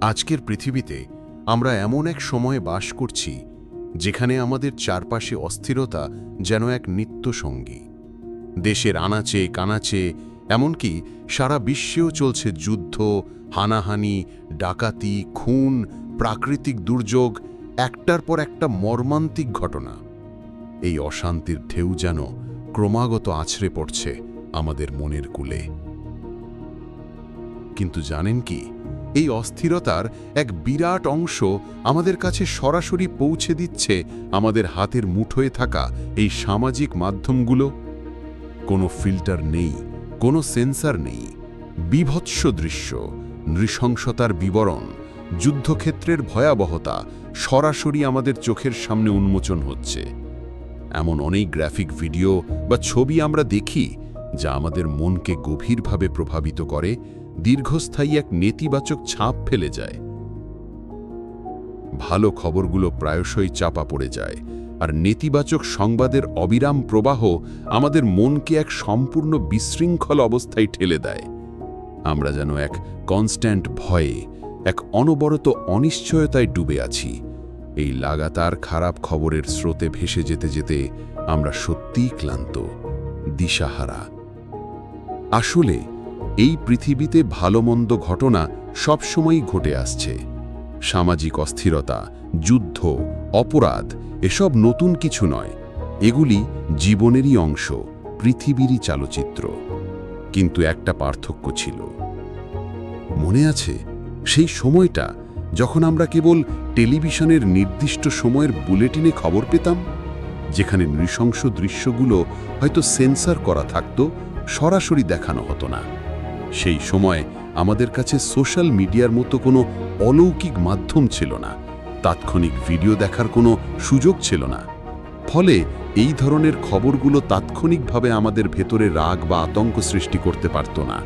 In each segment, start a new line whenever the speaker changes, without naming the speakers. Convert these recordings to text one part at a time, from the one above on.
আজকের পৃথিবীতে আমরা এমন এক সময়ে বাস করছি, যেখানে আমাদের চারপাশে অস্থিরতা যেন এক নিত্য সঙ্গী। দেশের আনাচে, কানাচে, এমনকি সারা বিশ্বেও চলছে যুদ্ধ, হানাহানি, ডাকাতি, খুন, প্রাকৃতিক দুর্যোগ, একটার পর একটা মর্মান্তিক ঘটনা। এই অশান্তির ঢেউ যেন ক্রমাগত আছড়ে পড়ছে আমাদের মনের কুলে। কিন্তু জানেন কি? এই অস্থিরতার এক বিরাট অংশ আমাদের কাছে সরাসরি পৌঁছে দিচ্ছে আমাদের হাতের মুঠোয় থাকা এই সামাজিক মাধ্যমগুলো। কোনো ফিল্টার নেই, কোনো সেন্সার নেই। বিভৎস দৃশ্য, নৃশংসতার বিবরণ, যুদ্ধক্ষেত্রের ভয়াবহতা সরাসরি আমাদের চোখের সামনে উন্মোচন হচ্ছে। এমন অনেক গ্রাফিক ভিডিও বা ছবি আমরা দেখি যা আমাদের মনকে গভীরভাবে প্রভাবিত করে দীর্ঘস্থায়ী এক নেতিবাচক ছাপ ফেলে যায়। ভালো খবরগুলো প্রায়শই চাপা পড়ে যায়, আর নেতিবাচক সংবাদের অবিরাম প্রবাহ আমাদের মনকে এক সম্পূর্ণ বিশৃঙ্খল অবস্থায় ঠেলে দেয়। আমরা যেন এক কনস্ট্যান্ট ভয়ে, এক অনবরত অনিশ্চয়তায় ডুবে আছি। এই লাগাতার খারাপ খবরের স্রোতে ভেসে যেতে যেতে আমরা সত্যিই ক্লান্ত, দিশাহারা। আসলে এই পৃথিবীতে ভালোমন্দ ঘটনা সবসময়ই ঘটে আসছে। সামাজিক অস্থিরতা, যুদ্ধ, অপরাধ, এসব নতুন কিছু নয়। এগুলি জীবনেরই অংশ, পৃথিবীরই চালচিত্র। কিন্তু একটা পার্থক্য ছিল। মনে আছে? সেই সময়টা যখন আমরা কেবল টেলিভিশনের নির্দিষ্ট সময়ের বুলেটিনে খবর পেতাম, যেখানে নৃশংস দৃশ্যগুলো হয়তো সেন্সার করা থাকতো, সরাসরি দেখানো হতো না। সেই সময় আমাদের কাছে সোশ্যাল মিডিয়ার মতো কোনো অলৌকিক মাধ্যম ছিল না। তাৎক্ষণিক ভিডিও দেখার কোনো সুযোগ ছিল না। ফলে এই ধরনের খবরগুলো তাৎক্ষণিকভাবে আমাদের ভেতরে রাগ বা আতঙ্ক সৃষ্টি করতে পারত না।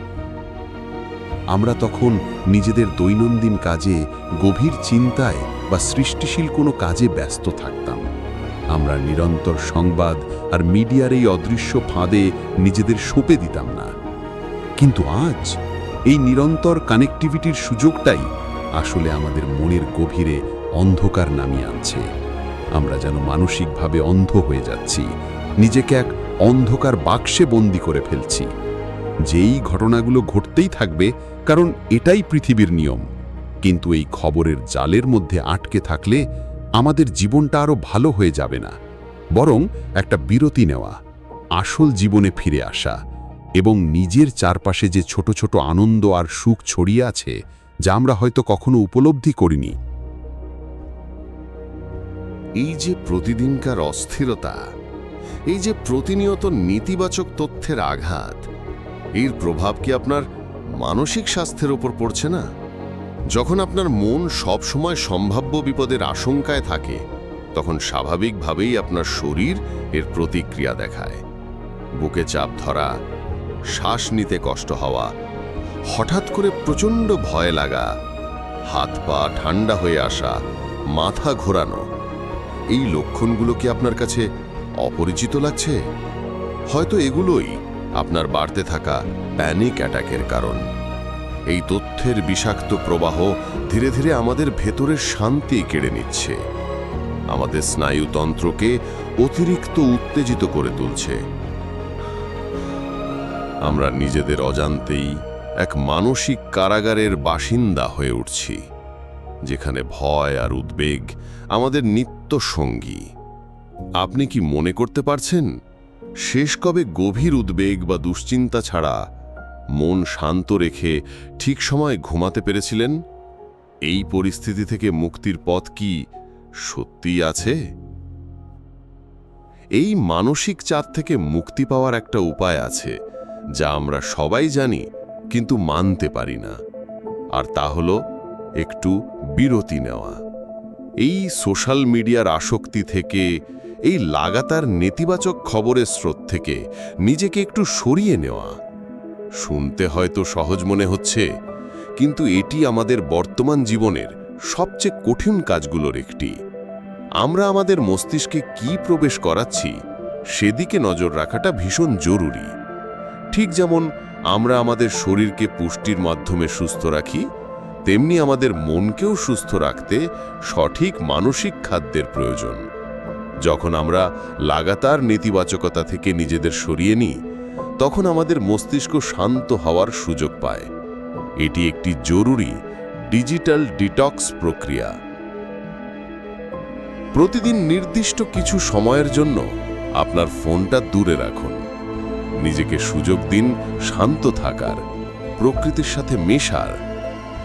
আমরা তখন নিজেদের দৈনন্দিন কাজে, গভীর চিন্তায় বা সৃষ্টিশীল কোনো কাজে ব্যস্ত থাকতাম। আমরা নিরন্তর সংবাদ আর মিডিয়ার এই অদৃশ্য ফাঁদে নিজেদের সঁপে দিতাম না। কিন্তু আজ এই নিরন্তর কানেক্টিভিটির সুযোগটাই আসলে আমাদের মনের গভীরে অন্ধকার নামিয়ে আনছে। আমরা যেন মানসিকভাবে অন্ধ হয়ে যাচ্ছি, নিজেকে এক অন্ধকার বাক্সে বন্দি করে ফেলছি। যেই ঘটনাগুলো ঘটতেই থাকবে, কারণ এটাই পৃথিবীর নিয়ম। কিন্তু এই খবরের জালের মধ্যে আটকে থাকলে আমাদের জীবনটা আরও ভালো হয়ে যাবে না। বরং একটা বিরতি নেওয়া, আসল জীবনে ফিরে আসা এবং নিজের চারপাশে যে ছোট ছোট আনন্দ আর সুখ ছড়িয়ে আছে, যা আমরা হয়তো কখনো উপলব্ধি করিনি।
এই যে প্রতিদিনকার অস্থিরতা, এই যে প্রতিনিয়ত নেতিবাচক তথ্যের আঘাত, এর প্রভাব কি আপনার মানসিক স্বাস্থ্যের ওপর পড়ছে না? যখন আপনার মন সবসময় সম্ভাব্য বিপদের আশঙ্কায় থাকে, তখন স্বাভাবিকভাবেই আপনার শরীর এর প্রতিক্রিয়া দেখায়। বুকে চাপ ধরা শ্বাস নিতে কষ্ট হওয়া। হঠাৎ করে প্রচণ্ড ভয় লাগা। হাত পা ঠান্ডা হয়ে আসা, মাথা ঘোরানো। এই লক্ষণগুলো কি আপনার কাছে অপরিচিত লাগছে? হয়তো এগুলোই আপনার বাড়তে থাকা প্যানিক অ্যাটাকের কারণ। এই তথ্যের বিষাক্ত প্রবাহ ধীরে ধীরে আমাদের ভেতরের শান্তি কেড়ে নিচ্ছে। আমাদের স্নায়ুতন্ত্রকে অতিরিক্ত উত্তেজিত করে তুলছে। আমরা নিজেদের অজান্তেই এক মানসিক কারাগারের বাসিন্দা হয়ে উঠছি, যেখানে ভয় আর উদ্বেগ আমাদের নিত্য সঙ্গী। আপনি কি মনে করতে পারছেন, শেষ কবে গভীর উদ্বেগ বা দুশ্চিন্তা ছাড়া মন শান্ত রেখে ঠিক সময় ঘুমাতে পেরেছিলেন? এই পরিস্থিতি থেকে মুক্তির পথ কি সত্যিই আছে? এই মানসিক চাপ থেকে মুক্তি পাওয়ার একটা উপায় আছে যা আমরা সবাই জানি, কিন্তু মানতে পারি না। আর তা হল একটু বিরতি নেওয়া। এই সোশ্যাল মিডিয়ার আসক্তি থেকে, এই লাগাতার নেতিবাচক খবরের স্রোত থেকে নিজেকে একটু সরিয়ে নেওয়া। শুনতে হয়তো সহজ মনে হচ্ছে, কিন্তু এটি আমাদের বর্তমান জীবনের সবচেয়ে কঠিন কাজগুলোর একটি। আমরা আমাদের মস্তিষ্কে কি প্রবেশ করাচ্ছি, সেদিকে নজর রাখাটা ভীষণ জরুরি। ঠিক যেমন আমরা আমাদের শরীরকে পুষ্টির মাধ্যমে সুস্থ রাখি, তেমনি আমাদের মনকেও সুস্থ রাখতে সঠিক মানসিক খাদ্যের প্রয়োজন। যখন আমরা লাগাতার নেতিবাচকতা থেকে নিজেদের সরিয়ে নিই, তখন আমাদের মস্তিষ্ক শান্ত হওয়ার সুযোগ পায়। এটি একটি জরুরি ডিজিটাল ডিটক্স প্রক্রিয়া। প্রতিদিন নির্দিষ্ট কিছু সময়ের জন্য আপনার ফোনটা দূরে রাখুন। নিজেকে সুযোগ দিন, শান্ত থাকার, প্রকৃতির সাথে মেশার,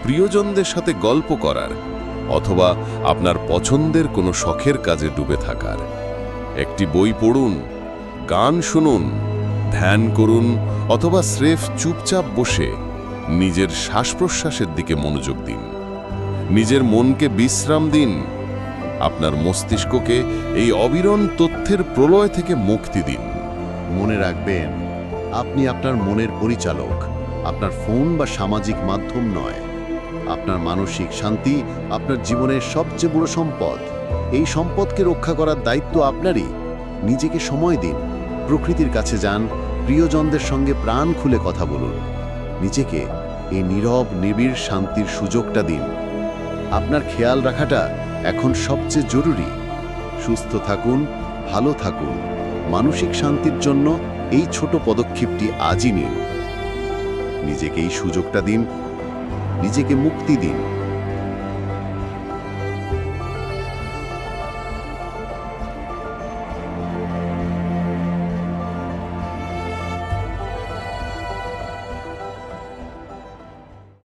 প্রিয়জনদের সাথে গল্প করার, অথবা আপনার পছন্দের কোনো শখের কাজে ডুবে থাকার। একটি বই পড়ুন, গান শুনুন, ধ্যান করুন, অথবা স্রেফ চুপচাপ বসে নিজের শ্বাস প্রশ্বাসের দিকে মনোযোগ দিন। নিজের মনকে বিশ্রাম দিন। আপনার মস্তিষ্ককে এই অবিরণ তথ্যের প্রলয় থেকে মুক্তি দিন।
মনে রাখবেন আপনি আপনার মনের পরিচালক। আপনার ফোন বা সামাজিক মাধ্যম নয়। আপনার মানসিক শান্তি আপনার জীবনের সবচেয়ে বড় সম্পদ। এই সম্পদকে রক্ষা করার দায়িত্ব আপনারই। নিজেকে সময় দিন, প্রকৃতির কাছে যান, প্রিয়জনদের সঙ্গে প্রাণ খুলে কথা বলুন। নিজেকে এই নীরব, নিবিড় শান্তির সুযোগটা দিন। আপনার খেয়াল রাখাটা এখন সবচেয়ে জরুরি। সুস্থ থাকুন, ভালো থাকুন। মানসিক শান্তির জন্য এই ছোট পদক্ষেপটি আজই নিন। নিজেকে এই সুযোগটা দিন নিজেকে মুক্তি দিন।